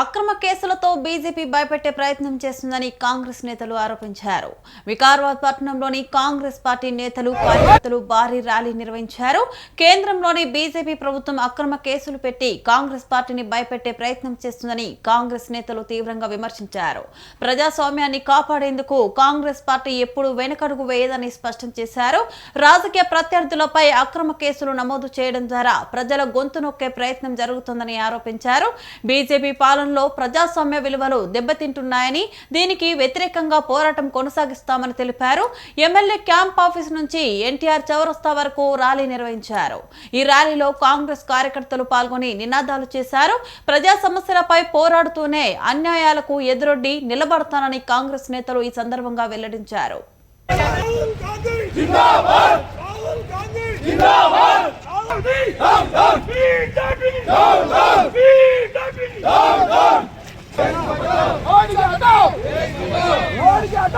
అక్రమ కేసులతో బీజేపీ భయపెట్టే ప్రయత్నం చేస్తుందని కాంగ్రెస్ నేతలు ఆరోపించారు. వికారాబాద్ పట్టణంలోని కాంగ్రెస్ పార్టీ నేతలు కార్యకర్తలు భారీ ర్యాలీ నిర్వహించారు. కేంద్రంలోని బీజేపీ ప్రభుత్వం అక్రమ కేసులు పెట్టి కాంగ్రెస్ పార్టీని భయపెట్టే ప్రయత్నం చేస్తుందని కాంగ్రెస్ నేతలు తీవ్రంగా విమర్శించారు. ప్రజాస్వామ్యాన్ని కాపాడేందుకు కాంగ్రెస్ పార్టీ ఎప్పుడు వెనకడుగు వేయదని స్పష్టం చేశారు. రాజకీయ ప్రత్యర్థులపై అక్రమ కేసులు నమోదు చేయడం ద్వారా ప్రజల గొంతు నొక్కే ప్రయత్నం జరుగుతుందని ఆరోపించారు. బీజేపీ రాష్ట్రంలో ప్రజాస్వామ్య విలువలు దెబ్బతింటున్నాయని దీనికి వ్యతిరేకంగా పోరాటం కొనసాగిస్తామని తెలిపారు. ఎమ్మెల్యే క్యాంప్ ఆఫీస్ నుంచి ఎన్టీఆర్ చౌరస్తా వరకు ర్యాలీ నిర్వహించారు. ఈ ర్యాలీలో కాంగ్రెస్ కార్యకర్తలు పాల్గొని నినాదాలు చేశారు. ప్రజా సమస్యలపై పోరాడుతూనే అన్యాయాలకు ఎదురొడ్డి నిలబడతానని కాంగ్రెస్ నేతలు ఈ సందర్భంగా వెల్లడించారు.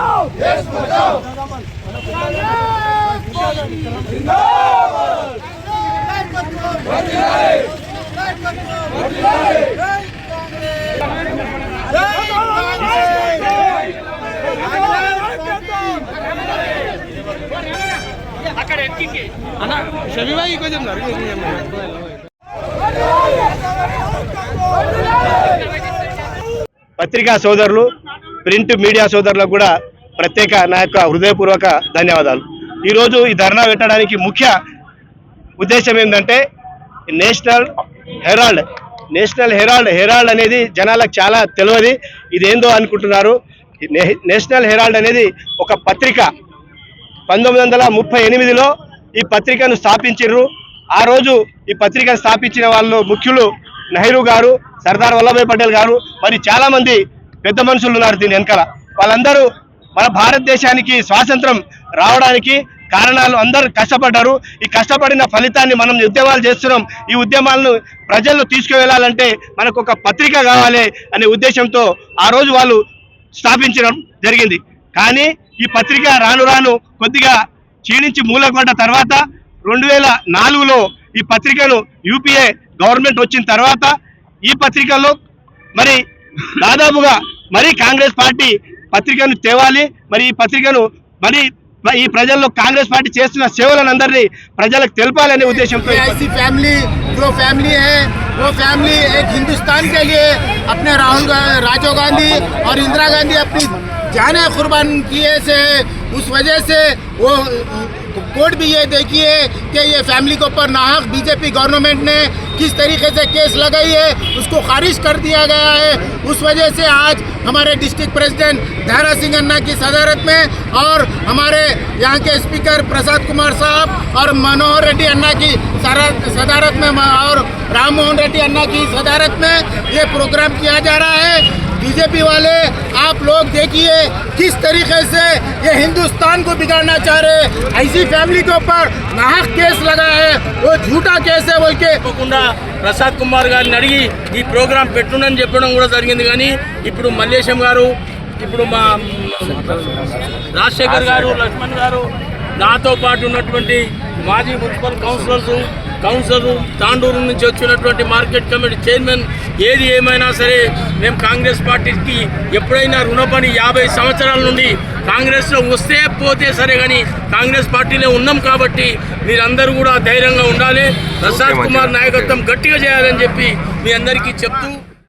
मोदी को हटाओ देश को बचाओ जिंदाबाद అన్న షమీబాయి కొంచెం పత్రికా సోదరులు ప్రింట్ మీడియా సోదరులకు కూడా ప్రత్యేక నా యొక్క హృదయపూర్వక ధన్యవాదాలు. ఈరోజు ఈ ధర్నా పెట్టడానికి ముఖ్య ఉద్దేశం ఏంటంటే National Herald National Herald Herald అనేది జనాలకు చాలా తెలియదు. ఇదేందో అనుకుంటున్నారు. నేషనల్ హెరాల్డ్ అనేది ఒక పత్రిక. పంతొమ్మిది వందల ముప్పై ఎనిమిదిలో ఈ పత్రికను స్థాపించారు ఆ రోజు ఈ పత్రికను స్థాపించిన వాళ్ళు ముఖ్యులు నెహ్రూ గారు సర్దార్ వల్లభాయ్ పటేల్ గారు. మరి చాలామంది పెద్ద మనుషులు ఉన్నారు దీని వెనకాల. వాళ్ళందరూ మన భారతదేశానికి స్వాతంత్రం రావడానికి కారణాలు అందరూ కష్టపడ్డారు. ఈ కష్టపడిన ఫలితాన్ని మనం ఉద్యమాలు చేస్తున్నాం. ఈ ఉద్యమాలను ప్రజల్లో తీసుకువెళ్ళాలంటే మనకు ఒక పత్రిక కావాలి అనే ఉద్దేశంతో ఆ రోజు వాళ్ళు స్థాపించడం జరిగింది. కానీ ఈ పత్రిక రాను రాను కొద్దిగా క్షీణించి మూలపడ్డ తర్వాత రెండు వేల నాలుగులో ఈ పత్రికను యూపీఏ గవర్నమెంట్ వచ్చిన తర్వాత ఈ పత్రికలో మరి దాదాపుగా మరి కాంగ్రెస్ పార్టీ పత్రికను తేవాలి మరి ఈ పత్రికను మరి ఈ ప్రజల్లో కాంగ్రెస్ పార్టీ చేస్తున్న సేవలను అందరినీ ప్రజలకు తెలపాలనే ఉద్దేశంతో ఈ ऐसी फैमिली जो फैमिली है वो फैमिली एक हिंदुस्तान के लिए अपने राहुल गा- राजीव गांधी और इंदिरा गांधी अपनी जाने कुर्बान किए से उस वजह से वो कोर्ट भी ये देखिए कि ये फैमिली के ऊपर नाहक बीजेपी गवर्नमेंट ने किस तरीके से केस लगाई है, उसको खारिज कर दिया गया है। उस वजह से आज हमारे डिस्ट्रिक्ट प्रेसिडेंट धारा सिंह अन्ना की सदारत में और हमारे यहाँ के स्पीकर प्रसाद कुमार साहब और मनोहर रेड्डी अन्ना की सदारत में, और राम मोहन रेड्डी अन्ना की सदारत में ये प्रोग्राम किया जा रहा है। बीजेपी वाले आप लोग देखिए किस तरीके से ये हिंदुस्तान को बिगाड़ना चाह रहे हैं ऐसी फैमिली के ऊपर नाहक केस लगा है वो झूठा केस है बोल के తప్పకుండా ప్రసాద్ కుమార్ గారిని అడిగి ఈ ప్రోగ్రాం పెట్టుండని చెప్పడం కూడా జరిగింది కానీ ఇప్పుడు మల్లేశం గారు ఇప్పుడు మా రాజశేఖర్ గారు లక్ష్మణ్ గారు నాతో పాటు ఉన్నటువంటి మాజీ మున్సిపల్ కౌన్సిలర్స్ కౌన్సిలర్ తాండూరు నుంచి వచ్చినటువంటి మార్కెట్ కమిటీ చైర్మన్ ఏది ఏమైనా సరే మేము కాంగ్రెస్ పార్టీకి ఎప్పుడైనా రుణపడి యాభై సంవత్సరాల నుండి కాంగ్రెస్లో వస్తే పోతే సరే కానీ కాంగ్రెస్ పార్టీలో ఉన్నాం కాబట్టి మీరందరూ కూడా ధైర్యంగా ఉండాలి. ప్రసాద్ కుమార్ నాయకత్వం గట్టిగా చేయాలని చెప్పి మీ అందరికీ చెప్తూ